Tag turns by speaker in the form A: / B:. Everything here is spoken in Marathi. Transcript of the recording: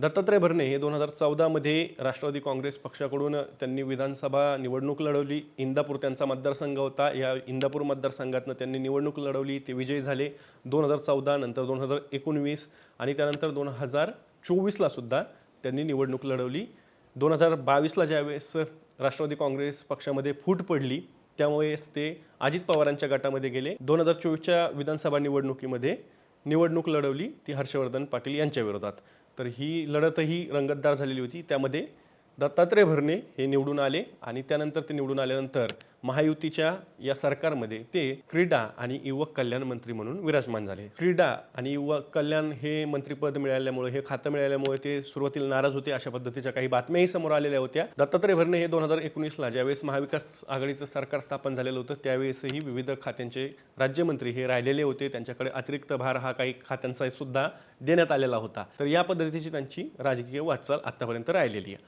A: दत्तात्रय भरणे हे दोन हजार चौदामध्ये राष्ट्रवादी काँग्रेस पक्षाकडून त्यांनी विधानसभा निवडणूक लढवली. इंदापूर त्यांचा मतदारसंघ होता. या इंदापूर मतदारसंघातनं त्यांनी निवडणूक लढवली. ते विजयी झाले दोन हजार चौदा नंतर दोन हजार एकोणवीस आणि त्यानंतर दोन हजार चोवीसला सुद्धा त्यांनी निवडणूक लढवली. दोन हजार बावीसला ज्यावेळेस राष्ट्रवादी काँग्रेस पक्षामध्ये फूट पडली त्यामुळेच ते अजित पवारांच्या गटामध्ये गेले. दोन हजार चोवीसच्या विधानसभा निवडणुकीमध्ये निवडणूक लढवली ती हर्षवर्धन पाटील यांच्या विरोधात. तर ही लढतही रंगतदार झालेली होती. त्यामध्ये दत्तात्रय भरणे हे निवडून आले आणि त्यानंतर ते निवडून आल्यानंतर महायुतीच्या या सरकारमध्ये ते क्रीडा आणि युवक कल्याण मंत्री म्हणून विराजमान झाले. क्रीडा आणि युवक कल्याण हे मंत्रीपद मिळाल्यामुळे हे खातं मिळाल्यामुळे ते सुरुवातीला नाराज होते अशा पद्धतीच्या काही बातम्याही समोर आलेल्या होत्या. दत्तात्रय भरणे हे दोन हजार एकोणीसला ज्यावेळेस महाविकास आघाडीचं सरकार स्थापन झालेलं होतं त्यावेळेसही विविध खात्यांचे राज्यमंत्री हे राहिलेले होते. त्यांच्याकडे अतिरिक्त भार हा काही खात्यांचा सुद्धा देण्यात आलेला होता. तर या पद्धतीची त्यांची राजकीय वाटचाल आतापर्यंत राहिलेली आहे.